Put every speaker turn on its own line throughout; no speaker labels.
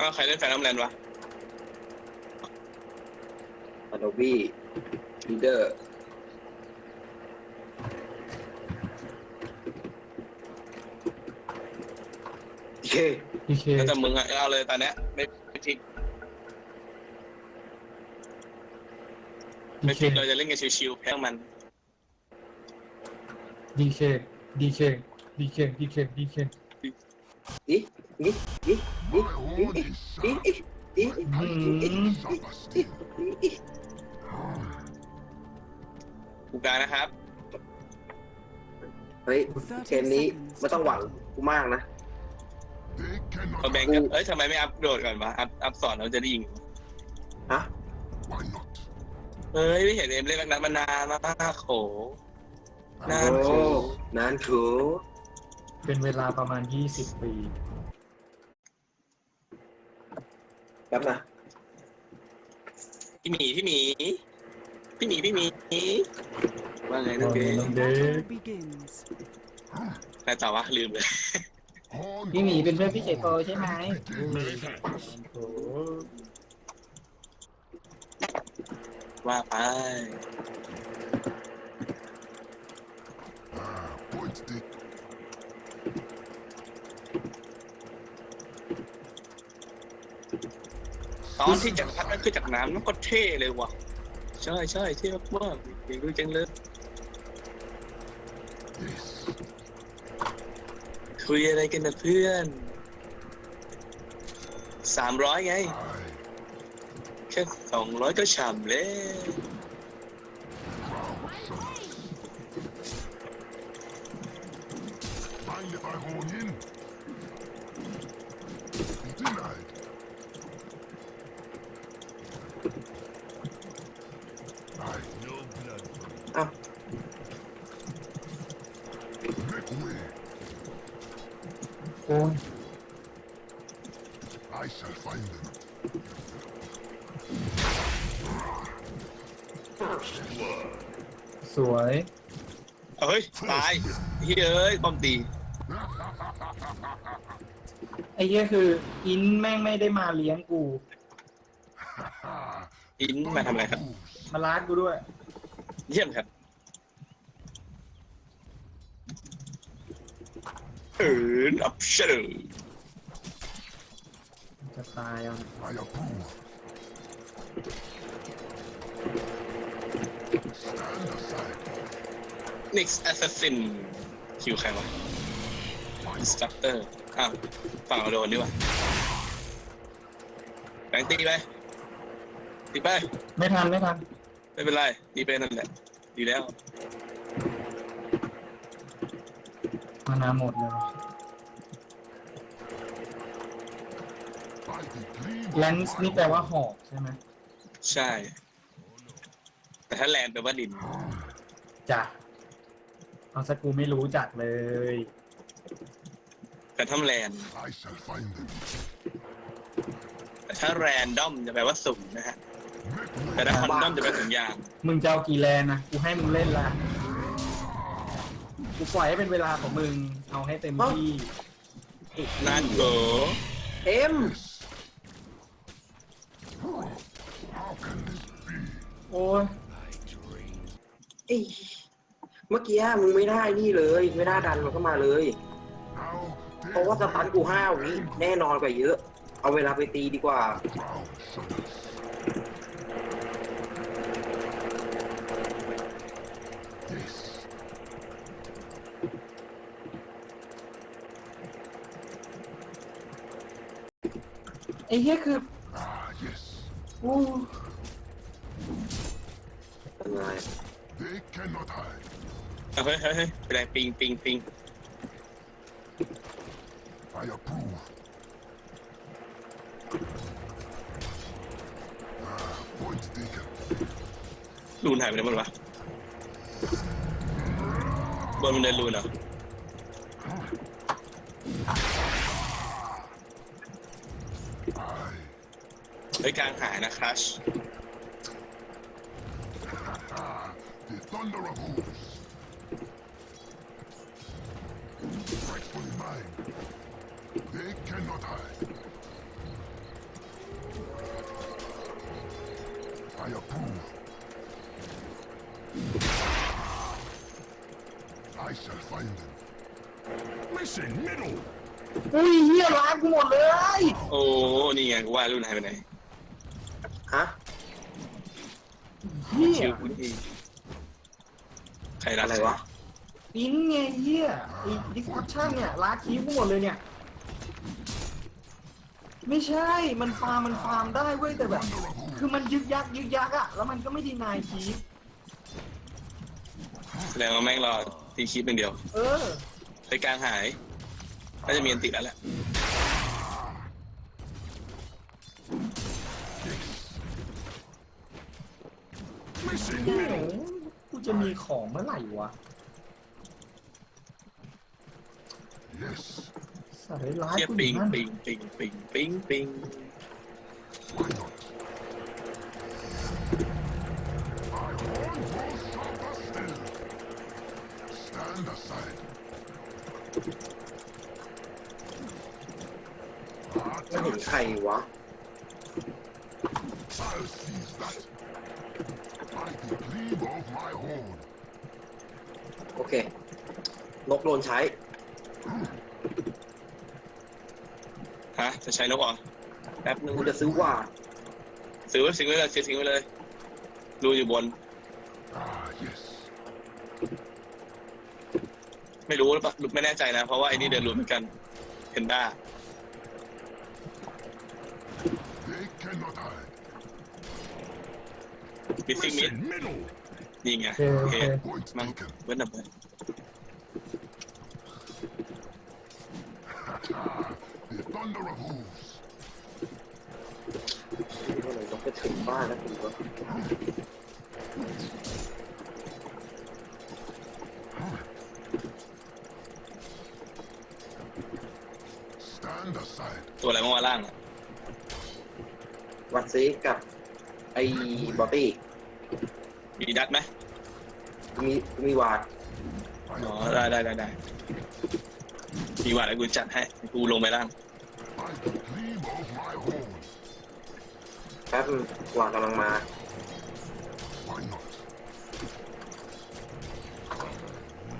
อ้าวใครเล่นแฟนน้ำแลนด์วะ
อโดบี้ลีเดอร์โอเค
พีเค
แล้วแต่มึงอะเอาเลยตอนเนี้ยไม่ไม่พลิก
ดี
ไม่
เค
พลิกเราจะเล่นกันชิวๆแพ้มัน
ดีเคดีเคดีเคดีเคดีเค
ดิดิดิดิ
My horn is
ดิ
sharp.
ดิดิ
อืม
Suffer still.
ดิ
กูกลารนะครับ
เฮ้ยเกมนี้ไม่ต้องหวังกูมากนะ
They
พอ
cannot.
แบงค์ก็เอ้ยทำไมไม่อัพโหลดก่อนวะอัพอัพสอนเราจะได้ยิง
ฮะ
เฮ้ยไม่เห็นเอ็มเล่นแบบนั้นมานานมากโขนาน
โขนานคือ
เป็นเวลาประมาณ20ปี
แป๊บนะ
พี่หมีพี่หมีพี่หมีพี่หมีว่าไงน้
น้
อ
องง
เก๋
เด็ก
begins.
ใครต่อวะลืมเลย
Horn
พี่หมีเป็นเพื่อนพี่เจโตใช่ไหม
Many thanks.
โอ้
ว่าไป ตอนที่จักรพรรดินั่นคือจากน้ำนั่นก็เท่เลยว่ะ ใช่ใช่เท่มากๆอย่างดูจังเลยคุยอะไรกันนะเพื่อนสามร้อยไง แค่สองร้อยก็ฉ่ำเลย
mind if I horn in? Denied. I no blood.
อ้าว
Make way.
โอ้ย
I shall find them.
สวย
เฮ้ย ตายเฮ้ยเอ้ยป้อมตี
ไอ้เหี้ยคือ อินแม่งไม่ได้มาเลี้ยงกู
Ah,
อินมาทำอะไรครับ
มาล้านกูด้วย
เยี่ยมครับ เอินอัพเชอร์
จะตายอะ
I approve. Stand aside.
Next assassin คิวใครวะ instructor อ้าวฝั่งเราโดนดีกว่าแบงค์ตีไปตีไป
ไม่ทันไม่ทัน
ไม่เป็นไรตีไปนั่นแหละ ดีแล้ว
มานาหมดเลย
By the gleam
แล
of
นส์
my
นี่แปลว่าหอกใช่ไหม
ใช่ แต่ถ้าแลนแปลว่าดิน
จ้ะ เอาสักกูไม่รู้จักเลย
แต่ถ้าแลน
I shall find them.
แต่ถ้าแรนดอมจะแปลว่าสุ่มนะฮะ
Make
แต่
way.
ถ้าคอนดอมจะแปลถุงยาง
มึงจะเอากี่แลนนะกูให้มึงเล่นละกูปล่อยให้เป็นเวลาของมึงเอาให้เต็มที่
นั่นโก
เอ็ม
How can this be?
โอ้ย
เอ้ย เมื่อกี้มึงไม่ได้นี่เลย ไม่ได้ดันมันก็มาเลย
Now
เพราะว่าสตันกูห้าวิแน่นอนกว่าเยอะ เอาเวลาไปตีดีกว่า
ground shudders. Yes.
ไอ้เหี้ยคือ
Ah, yes.
โอ้
ยังไง
They cannot hide.
เฮ้ยเฮ้ยเฮ้ยไปไหนปิงปิงปิง
I approve. Ah, point taken.
รูนหายไปไหนหมดวะบนมันเดินรูนเหรอเฮ้ยกลางหายนะครัช
กู
ว่ารุ่นหายไปไหน
ฮะ
เฮีย
คิวกูนี่ใครรัก
อะไรวะ
อินไงเฮียไอ้ดิสคัชชั่นเนี่ยล้างคีบกูหมดเลยเนี่ย ไม่ใช่ มันฟาร์มมันฟาร์มได้เว้ยแต่แบบ คือมันยึกยักยึกยักอะแล้วมันก็ไม่ดีนายคีบ
แสดงว่าแม่งรอตีคลิปเป็นเดียว
เออ
ไปกลางหายน่าจะมีอันติดแล้วแหละ
Missing
โอ้โห
middle.
กูจะมีของเมื่อไหร่วะ
Yes.
สัตว์ร้าย
เทียบ
กูอ
ปิง
ยู่นั่น
ปิงปิงปิงปิงปิง
Why not? My horns will sharper still. Stand aside.
ไม่เห็นใครวะ
I'll seize that. By the cleave of my horn.
โอเคนกโดนใช้
ฮะ จะใช้นกเหรอแป๊บนึง
กูจะซื้อหว่าด
ซื้อไว้ซื้อไว้เลยซื้อทิ้งไว้เลยรูอยู่บน
Ah, yes.
ไม่รู้หรือเปล่าไม่แน่ใจนะ เพราะว่าไอ้นี่เดินรูเหมือนกันเพนด้า
They cannot hide.
มิสซิ่งมิด
Missing middle.
นี่ไง
โอ
โอ
เค
เค
โอเค
Point
มั้ง
taken.
เว้นดับเบิล
The thunder of hooves.
เมื่อไหร่นกจะถึงบ้านแล้วกูวะ
Stand aside.
ตัวอะไรบ้างวะล่างอะ
วัดซีกับไอ้บอตตี้
มีดัดไหม
มีมีวาด
I
อ๋อ
am
ได้ได้ได้ได้มีว่าอะไรกูจัดให้กูลงไปล่าง
by the gleam of my horn.
แป๊บนึงวาดกำลังมา
Why not?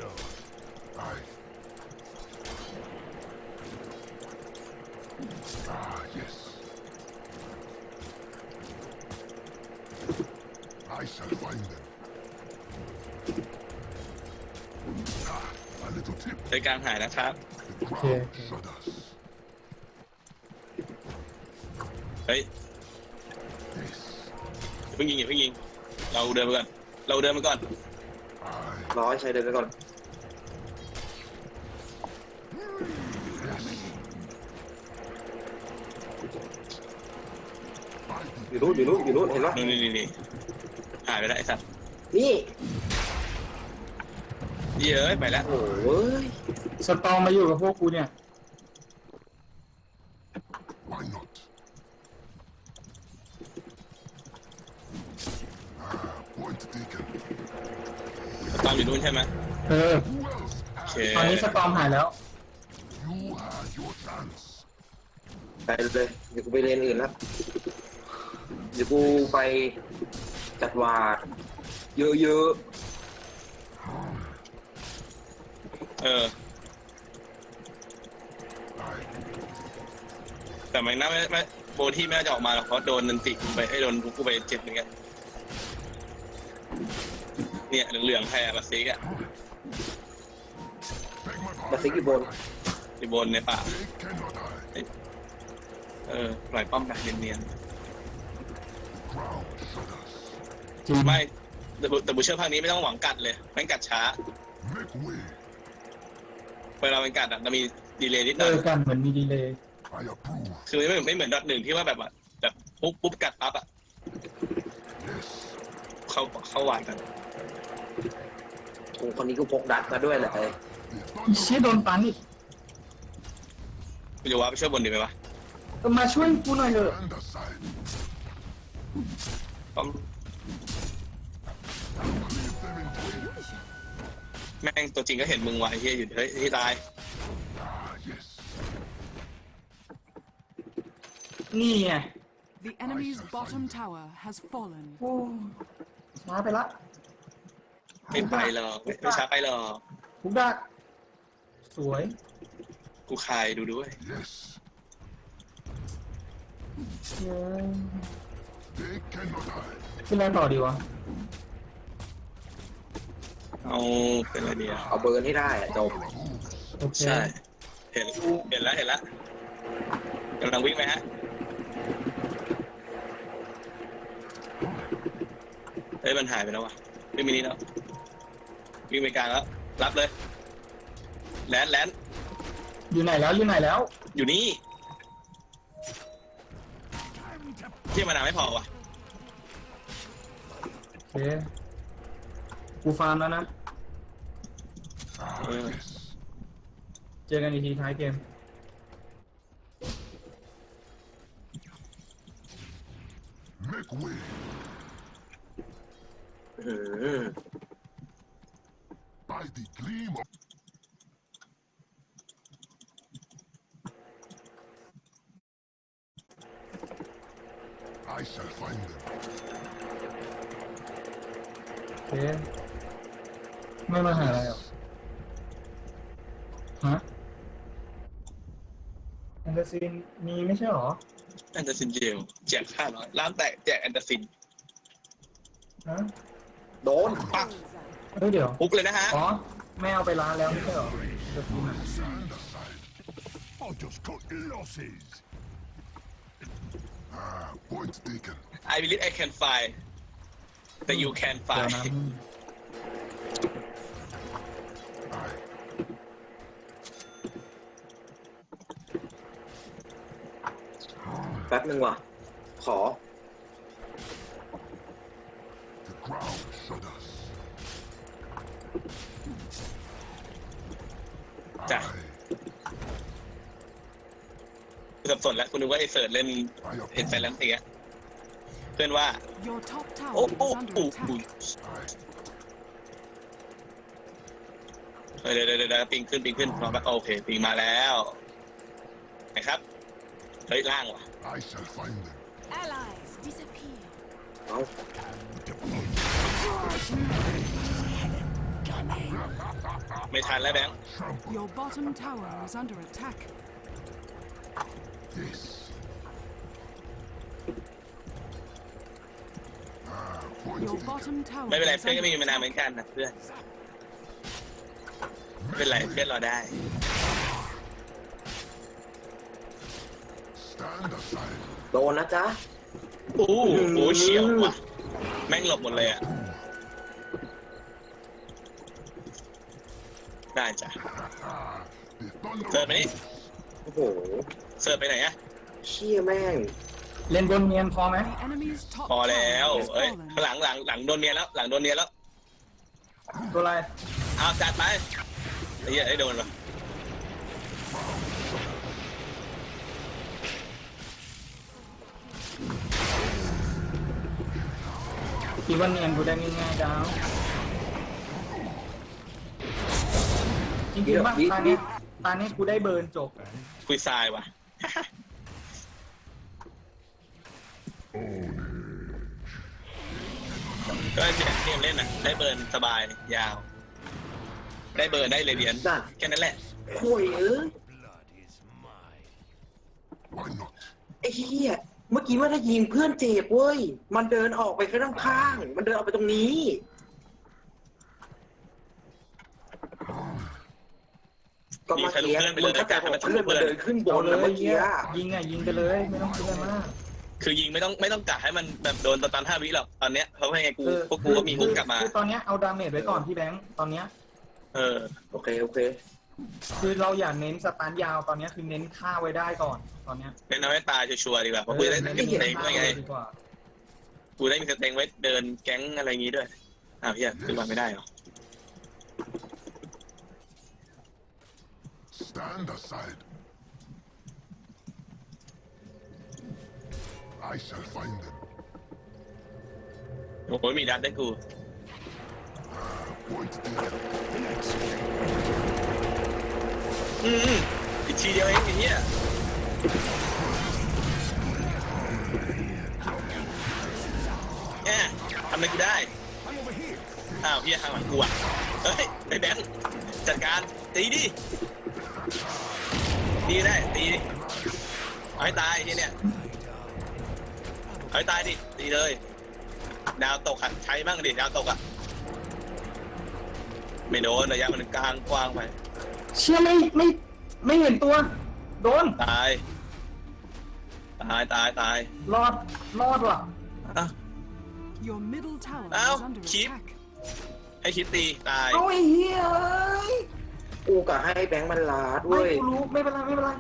No. I. Ah, yes. I shall find them. Ah, a little tip.
ไปกลางหายนะครับ
The crowd shudders.
เฮ้ย
Yes.
อย่าเพิ่งยิงอย่าเพิ่งยิง เราเดินไปก่อน เราเดินไปก่อน
I.
รอให้ใช้เดินไปก่อน
By
อ
the
ยู่นู้นอยู่นู้นอยู่นู้นเห็นปะ
นี่นี่นี่นี่หายไปแล้วไอ้สัตว์
นี่
เหี้ยเอ้ยไปแล้ว
โอ้ย
สตอมมาอยู่กับพวกกูเนี่ย
Why not? Ah, point taken.
ตามอยู่นู้นใช่ไหม
เออ
Who else?
โอเค
ตอนนี้สตอมหายแล้ว
You had your chance.
ไปเลยเดี๋ยวกูไปเรียนอื่นแล้วเดี๋ยวกูไปจัดวาดเยอะ
เออ
I
แต่ไม่น่าไม่ไม่โบที่ไม่น่าจะออกมาหรอกเพราะโดนนันติกูไปไอ้ยโดนกูไปเจ็บเหมือนกันเนี่ยเหลืองๆใครอะมาซิกอะ
beg my
ๆมาซิกอยู่บน
อยู่บนในป่า
They cannot hide.
เออปล่อยป้อมแบบเนียน
Ground shudders.
จริง
ๆ ไม่แต่บุแต่บุเชื่อภาคนี้ไม่ต้องหวังกัดเลยแม่งกัดช้า
Make way.
เวลามันกัดอะมันมีดีเลย์นิดห
เอ
น่อย
อกันเหมือนมีดีเลย
I approve.
คือไม่เหมือนไม่เหมือนดอทหนึ่งที่ว่าแบบว่าแบบปุ๊บปุ๊บกัดปั๊บอะ
Yes.
เข้าเข้าหวานกัน
กูคนนี้กูพกดัดมาด้วยแหละ
The
อีเชี่ย
thunder
โดนตันอีก
กูจะว่าไปช่วยบนดีไหมวะ
เออมาช่วยกูหน่อยเถอะ
stand aside.
ป้อม แม่งตัวจริงก็เห็นมึงไวะไอ้เฮียอยู่เฮ้ยที่ตาย
Ah, yes.
นี่ไง
The enemy's bottom tower has fallen.
โอ้ช้าไปละ
ไม่ไปหรอกไม่ไม่ช้าไปหรอก
ทุกดักสวย
กูคายดูด้วย
Yes. They cannot hide.
ขึ้นแรงต่อดีวะ
เอาเป็นอะไรดีอะ
เอาเบิร์นให้ได้อะจบ
Power moves.
โอเค
ใช่ เห็นเห็นแล้วเห็นแล้วกำลังวิ่งไหมฮะเฮ้ยมันหายไปแล้ววะวิ่งไปนี่แล้ววิ่งไปกลางแล้วรับเลยแลนแลน
อยู่ไหนแล้วอยู่ไหนแล้ว
อยู่นี่เที่ยมานานไม่พอวะ
โอเค กูฟาร์มแล้วนะ เจอกันอีกทีท้ายเกมไม่มาหาอะไรหรอ ฮะแอนเดอร์ซินมีไม่ใช่หรอ
แอนเดอร์ซินเจลแจกห้าร้อยร้านแตกแจกแอนเดอร์ซิน
ฮะ
โดน
ปัก
เฮ้ยเดี๋ยว
ปุ๊บเลยนะฮะ
อ๋อ แม่เอาไปร้านแล้วไม่ใช่หรอแอนเดอร์ซินอะ
Stand aside. I'll just cut losses. Ah, point taken.
I believe I can fly that you can
เดี๋ยว
fly
นะ
แป๊บนึงว่ะ ขอ
The ground shudders.
จ้ะ
Aye.
สับสนแล้วคุณนึกว่าไอ้เสิร์ชเล่น
I
เห็น
approve.
ไซแลนซ์เองอะเพื่อนว่า
Your top
โอ้
tower
โอ้
is under
โอ้
attack.
โอ้
Aye.
เออเดี๋ยวเดี๋ยวเดี๋ยวปิงขึ้นปิงขึ้นมาแบบโอเคปิงมาแล้วนะครับเฮ้ยล่างว่ะ
I shall find them.
Allies disappear.
เอา
ไม่ทันแล้วแบงค์
Trample
Your bottom tower is under attack.
this. Ah, point
Your
taken.
bottom tower
ไม่เป็นไร
is
เพื่อนก็
under
มีมานานเหมือน
attack.
กันนะเพื่อนไม่เป็นไรเพื่อนรอได้
โดนนะจ๊ะ
โอ้โหโอ้เฉียวว่ะ แม่งหลบหมดเลยอะ ได้จ้ะ
Ah, the thunder.
เสิร์ฟไปนี่
โอ้โห
เสิร์ฟไปไหนอะ
เชี่ยแม่ง
เล่นบนเนียนพอไหม
The enemy's top
พอแล้ว
tower is
เอ้ย
fallen.
หลังหลังหลังโดนเนียนแล้ว หลังโดนเนียนแล้ว
ตัวอะไร
เอาจัดไปไอ้เหี้ยไอ้โดนวะ
คิดว่าเนียนกูได้ง่ายๆดาวจริงๆป่ะ
บิ๊ก
ตา
บิ๊
เนี้ย
ก
ตาเนี้ยกูได้เบิร์นจบ
คุยทรายว่ะ ก็เสียเกมเล่นน่ะ ได้เบิร์นสบายยาว ได้เบิร์นได้เลยเดียน
นั่น
แค่นั้นแหละ
คุยเอ้ย
Why not?
ไอ้เหี้ย เมื่อกี้ว่าถ้ายิงเพื่อนเจ็บเว้ย มันเดินออกไปข้างข้างๆมันเดินออกไปตรงนี้ ก็เมื่อกี้มึงเข้าใจว่าเพื่อนมันเดินขึ้นบ
เอา
น
เล
แล้ว
ย
เมื่อกี้
เหี้ย
อะ
ยิงอะยิงไปเลยไม่ต้องคิดอะไรมาก
คือยิงไม่ต้องไม่ต้องกะให้มันแบบโดนตอนตอนห้าวิหรอกตอนเนี้ยเพราะว่าไงกู
เออ
พวกกูก็มีฮุกกลับมา
คือตอนเนี้ยเอาดาเมจไว้ก่อนพี่แบงค์ตอนเนี้ย
เออ
โอเคโอเค
คือเราอย่าเน้นสตาร์ทยาวตอนเนี้ยคือเน้นฆ่าไว้ได้ก่อนต อนเนี้ย
เล่นเอาให้ตายชัวร์ๆดีกว่าเพราะกูจะได้
เน้น
เก็บสเต็ง
ฆ่า
ไว้ไง
เลยดีกว่า
กูได้มีสเต็งไว้เดินแก๊งอะไรอย่างงี้ด้วยอ้าวเฮียขึ้นมาไม่ได้เหรอ
Stand aside. I shall find them.
โอ้โหมีดัดได้วยกู
Point taken.
อืมอีกทีเดียวเองไอ้เหี้ย แง่ทำอะไรกูได้ อ้าวเฮียทางหลังกูอะเฮ้ยไอ้แบงค์จัดการตีดิตีได้ตีดิเอาให้ตายที่เนี่ยเอาให้ตายดิตีเลย ดาวตกหัดใช้บ้างดิดาวตกอะไม่โดนระยะมันกลางกว้างไป
เชี่ยไม่ไม่ไม่เห็นตัว โดน
ตาย ตาย ตาย ตาย
รอด รอดว่ะ
อะ
Your middle tower
Ow,
is under
keep.
attack.
ให้คิดตี ตาย
เอาไอ้เหี้ยเอ้ย
กูกะให้แบงค์มันลาด
ไม่
เว้ย
กูรู้ ไม่เป็นไร ไม่เป็นไร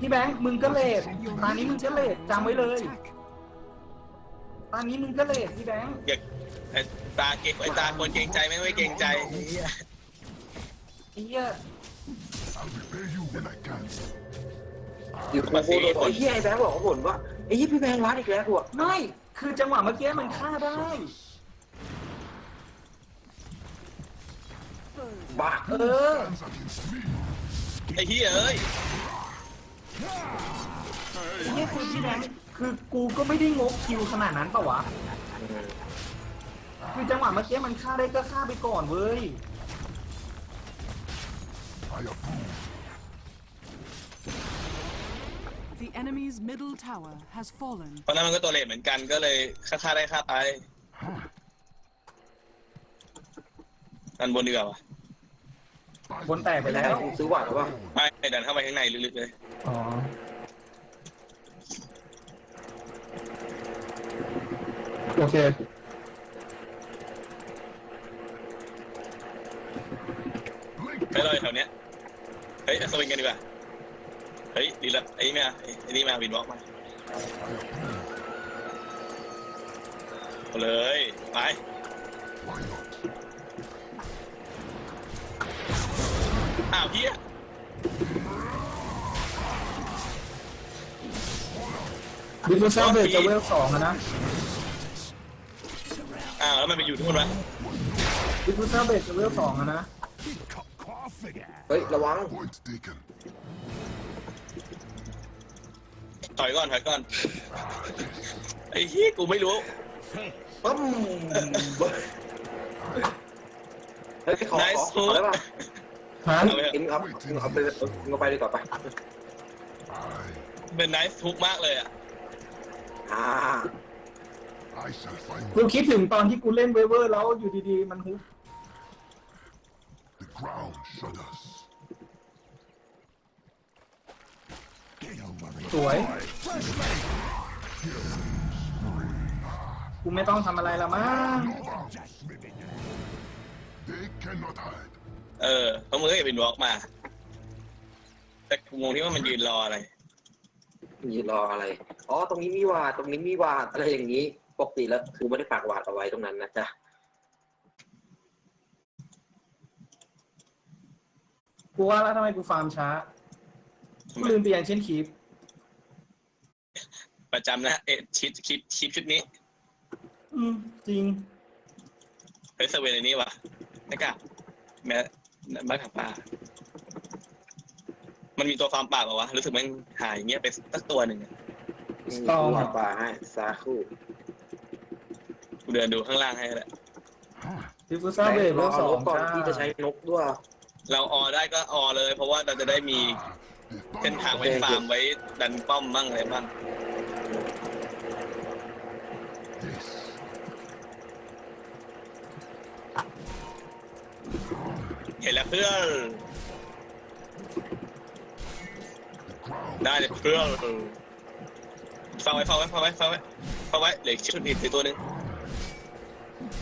พี่แบงค์ มึงก็เลท
Your
ตอนนี้มึ
middle
งก็เลท
tower is
จำไว้เล
under
ย
attack.
ตอนนี้มึงก็เลทพี่แบงค์
เกกไอ้ตาเก่งไอ้ตาคนเกรงใจไม่งไม่เกรงใจ ไอ้เหี้ย
ไอ้เหี้ย
I'll repay you when I can.
อยู่กูโคตรโดนไอ้เหี้ยไอ้แบงค์บอกเขาบ่นว่าไอ้เหี้ยพี่แบงค์ลาดอีกแล้วกูอะ
ไม่ คือจังหวะเมื่อกี้มันฆ่าได้
บ้า
เออ
Hands against me.
ไอ้เหี้ยเอ้ย
ไอ้เหี้ยคือพี่แบงค์คือกูก็ไม่ได้งกคิวขนาดนั้นปะวะ คือจังหวะเมื่อกี้มันฆ่าได้ก็ฆ่าไปก่อนเว้ย
I approve.
The enemy's middle tower has fallen.
เพราะนั้นมันก็ตัวเลทเหมือนกันก็เลยค่าค่าได้ค่าตายดันบนดีกว่าวะ
บนแตกไปแล้ว
กูซื้อหวานหรือเปล่า
ไม่ดันเข้าไปข้างในลึกๆเลย
อ๋อ โอเค
ไปเลยแถวเนี้ย เฮ้ยสวิงกันดีกว่า เฮ้ยดีละไอ้นี่มาไอ้นี่มาวินบล็อกมาเอาเลยไป
Why not?
อ้าวเฮีย
ดิฟูซ่าเบรจะเวลสองอะนะ
อ้าวแล้วมันไปอยู่ที่นู่นวะ
ดิฟูซ่าเบรจะเวลสองอะนะ
เฮ้ย ระวัง
Point taken.
ถอยก่อนถอยก่อน ไอ้เฮียกูไม่รู้
ปั๊มเฮ้ยขอ
Nice
ขอขอได้ป่ะ
ฮะ
เอาไปเถ
เอ็
อะ
มเอาเอาไปเอาไปดีกว่าไป
I,
เป็นไนฟ์ทุกมากเลยอะ
อ่า
I shall find
กูคิดถึงตอนที่กูเล่นเวเวอร์แล้วอยู่ดีๆ มันฮุบ
the ground shudders.
สวย กูไม่ต้องทำอะไรละมั้ง
They cannot hide.
เออเพราะมึงก็อย่าวินบล็อกมา แต่กูงงที่ว่ามันยืนรออะไร
ยืนรออะไร อ๋อ ตรงนี้มีวาดตรงนี้มีวาดอะไรอย่างนี้ ปกติแล้ว คือไม่ได้ปากวาดเอาไว้ตรงนั้นนะจ๊ะ
กูว่าแล้วทำไมกูฟาร์มช้า กูลืมเปลี่ยนเช่นคีป
ประจำนะเอ็ดชิปคลิปคลิปชุดนี้
อืมจริง
เฮ้ยเซเว่นในนี้วะไม่กล้าแม้บ้านขับป้ามันมีตัวฟาร์มป่าเปล่าวะรู้สึกมันหายเงี้ยไปสักตัวหนึ่งอะ
มี
ต้อง
วาดปลาให้ซาคู่
กูเดินดูข้างล่างให้แหละ
ดิฟูซ่าเบร
ร
เว
อ
ลส
เอา
อนง
กก่อน
จ้า
ที่จะใช้นกด้วย
เราออได้ก็ออเลย เพราะว่าเราจะได้มี
The
เส้นทาง
thunder
ไว้ฟาร์มไว้ดันป้อมบ้างอะไรบ้าง ห็นแล้วเพื่อน
The ground
ได้เลยเพื่อนฟังไว้ฟังไว้ฟังไว้ฟังไว้ฟังไว้เหลืออีกชุดอีกตัวหนึ่ง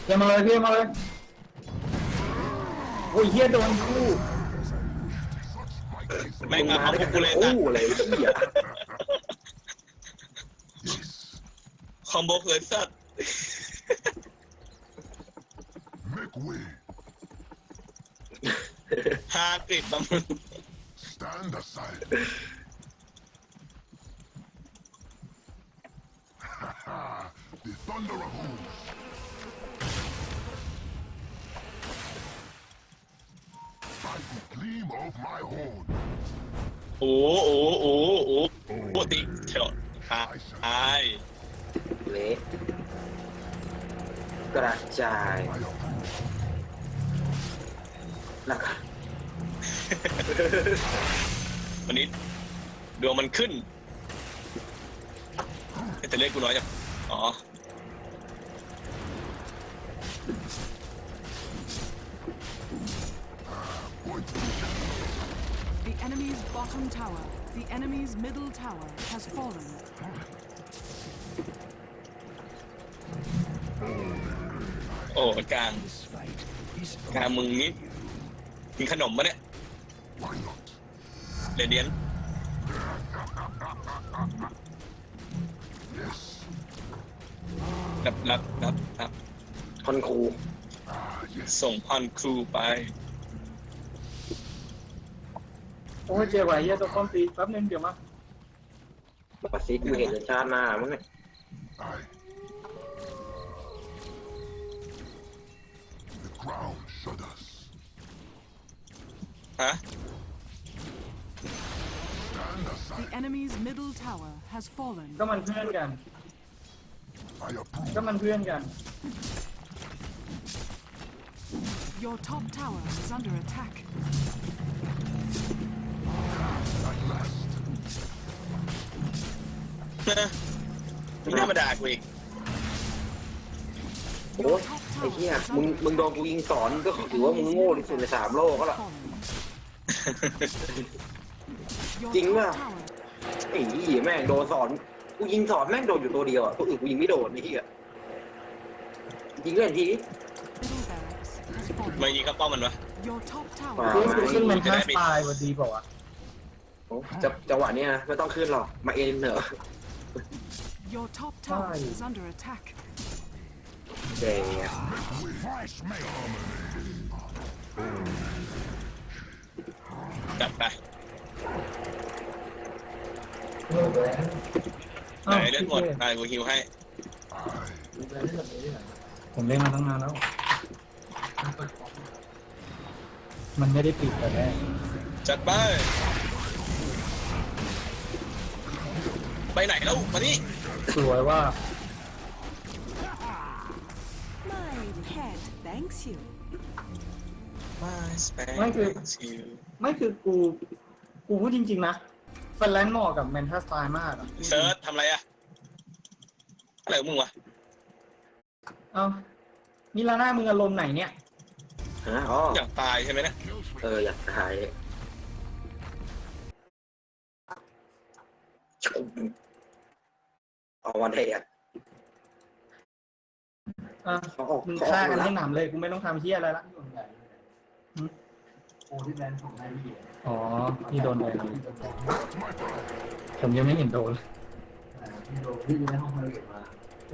เยี่ยมมาเลยเยี่ยมมาเลยโอ้ยเฮียโดนกู
แม่งมาพร้อมกับกูเลย
โอ้
นะ
อะไรเหี้ย
Yes.
คอมโบเกินสัตว์
Make way.
ฮากริดบำรุง
Stand aside. the thunder of hooves. By the gleam of my horn.
โอ้โอ้โอ้โอ้โอ้ติ๊กเถอะตาย
เละกระจาย
I approve.
แล้วก็
วันนี้ดวงมันขึ้นเอ๊ะแต่เลือดกูน้อยจังอ๋อ
The enemy's bottom tower, the enemy's middle tower has fallen.
โอ้กลางกลางมึงนี่ กินขนมปะเนี่ย
Why not?
เรเดียน
Yes.
รับรับรับรับ
คอนครู
Ah, yes.
ส่งพอนครูไป
โอ้ยเจ๊ไหวเหี้ยตัวคอมตีแป๊บนึงเดี๋ยวมา
ปัสซิกูเห็นชาติหน้ามั้งเนี่ย
Aye. The ground shudders.
ฮะ
Stand
The
aside.
enemy's middle tower has fallen.
ก็มันเพื่อนกัน
I approve.
ก็มันเพื่อนกัน
Your top tower is under attack.
At last.
นี่ธรรมดากูอีก
โอ้ยไอ้เหี้ยมึงมึงโดนกูยิงสอนก็ถือว่ามึงโง่ที่สุดในสามโลกก็ละ
Fallen. Your
Chính
top
mà.
tower
ไอ้เหี้ยแม่งโดนสอนกูยิงสอนแม่งโดนอยู่ตัวเดียวอะตัวอื่นกูยิงไม่โดนไอ้เหี้ยยิงเล่นที
middle barracks has
มา
fallen.
ยิงเข้าป้อมมันวะ
Your top tower
อ่า
คือ
is
กูขึ้น
under
มัน
จะได้
ท่า
ไม่
สไตล์วันดีบอกว่าวะ
โอ้จะจังหวะเนี้ยนะไม่ต้องขึ้นหรอกมาเอ็นเถอะ
Your top tower is under attack.
แก
Fresh make.
จัดไปไหน
อ้าว
เลือดหมดนายกูฮิวให้
ผมเล่นมาตั้งนานแล้ว มันไม่ได้ปิดแต่แรก
จัดไป ไปไหนแล้วมานี่
สวยว่า
My head thanks you.
มาสเป
ไม่คือ
ซิล
ไม่คือกู กูพูดจริง ๆ นะแฟนแลนด์เหมาะกับแมนทัสไตล์มากอะ
เซิร์ชทำอะไรอะอะไรของมึงวะ
เอ้านี่ลาหน้ามึงอารมณ์ไหนเนี่ย
ฮะอ๋อ
อยากตายใช่ไหมเนะ
เอออยากถ่ายเอาวันเทอะ
อะ
เขาออก
มึง
เขาอ
ฆ่า
อก
กัน
แล้
ให้
ว
หนำเลย กูไม่ต้องทำเฮียอะไรละ อ๋อพี่โดนเลยผมยังไม่เห็นโดน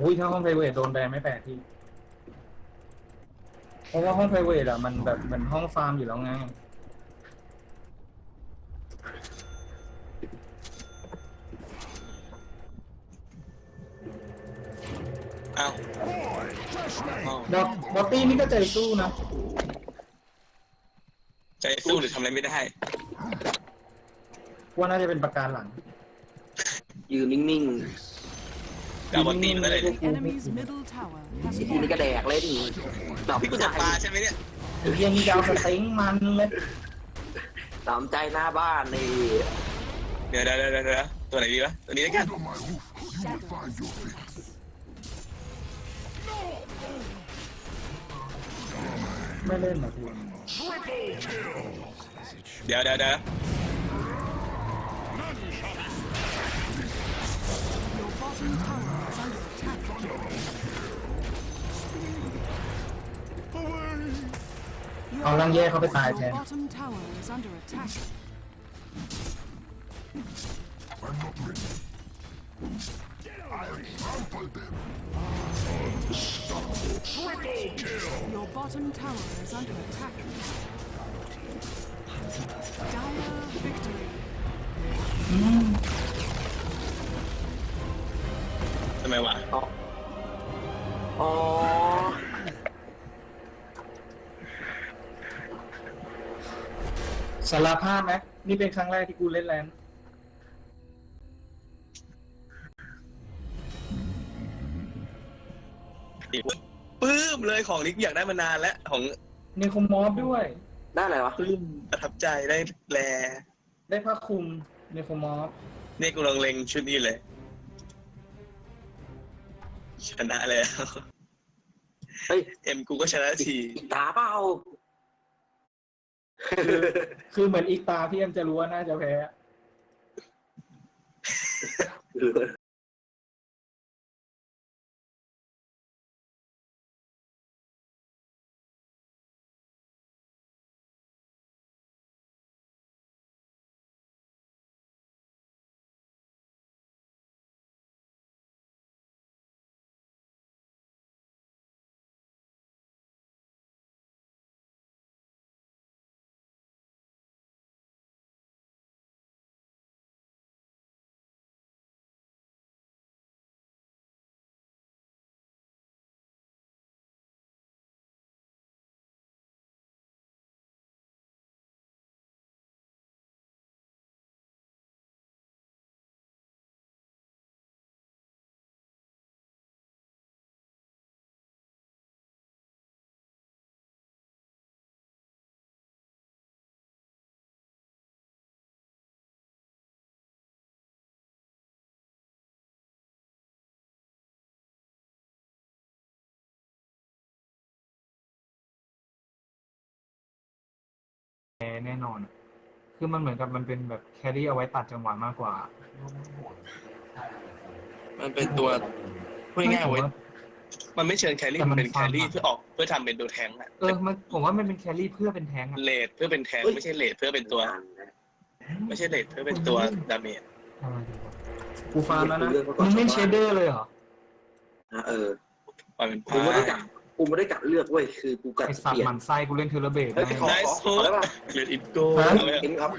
อุ้ยถ้าห้องไพรเวทโดนแบนไม่แปลกพี่เพราะว่าห้องไพรเวทอะมันแบบเหมือนห้องฟาร์มอยู่แล้วไง
อ้าวอ้าว
บอสบอตตี้นี่ก็ใจสู้นะ
ใจสู้หรือทำอะไรไม่ได้
ว่าน่าจะเป็นประการหลัง
ยืนนิ่ง
ดาวบอลตีนนั่นเลย
The enemy's middle tower has
ๆทีนี้ก็
fallen.
แดกเล่นตาม
พี่กู
ใจ
ตกปลาใช่ไหมเนี่ย
ไอ้เฮียนี่ดาวสเต็งมันเลย
ตามใจหน้าบ้านนี่
เดี๋ยวเดี๋ยวเดี๋ยวเดี๋ยวตัวไหนดีวะตัวนี้แล้วกัน
Under my roof, you will find your fate.
ไม่เล่นหรอพี่
เดี๋ยวเดี๋ยวเดี๋ยว
Your bottom tower is under attack. Your
เอาลังแย่เข้าไปตายแทน
bottom tower is under attack.
I'm not ready. I'll trample them.
Your bottom tower is under attack. Dire victory.
ทำไมวะ
อ๋ออ๋อ
สารภาพไหมนี่เป็นครั้งแรกที่กูเล่นแลนด์
ปลื้มเลยของนี้อยากได้มานานแล้วของ
ในคอมมอฟด้วย
ได้อะไรวะ
ปลื้มประทับใจได้แล
ได้ผ้าคลุมเนโฟมอส
นี่กูลังเล็งชุดนี้เลยชนะแล้ว
เฮ้ย
เอ็มกูก็ชนะที
อีกตาเปล่า
คือเหมือนอีกตาพี่เอ็มจะรู้ว่าน่าจะแพ้ แพ้แน่นอน คือมันเหมือนกับมันเป็นแบบแครี่เอาไว้ตัดจังหวะมากกว่า
มันเป็นตัวพูดง่ายๆเว้ย
ผมว่
มันไม่เชิญแครี่
แต่มั
มันนเป็นแครี่
ฟาร์มอะ
เพื่อออกเพื่อทำเป็นตัวแทงค์อะ
เออมันผมว่ามันเป็นแครี่เพื่อเป็นแทงค์อะ
เลดเพื่อเป็นแทงค์ไม่ใช่เลดเพื่อเป็นตัว ไม่ใช่เลดเพื่อเป็นตัวดาเมจ
อะไรดีวะกูฟาร์มแล้วนะมึงเล่นเชเดอร์เลยเหรอ
อะเออ
มันเป็น
กู
ผ้า
ไม่ได้กัด กูไม่ได้กัดเลือกเว้ยคือกูกัด
ไอสัต
เปลี่
ว์
ยน
หมันไส้กูเล่นเทเลเบต
เฮ้ย
ไง
ขอ
ได้
ขอ
สุ
ขอ
ด
ได้ปะ
เลดอินโก้
ฮะ
เห็นครับ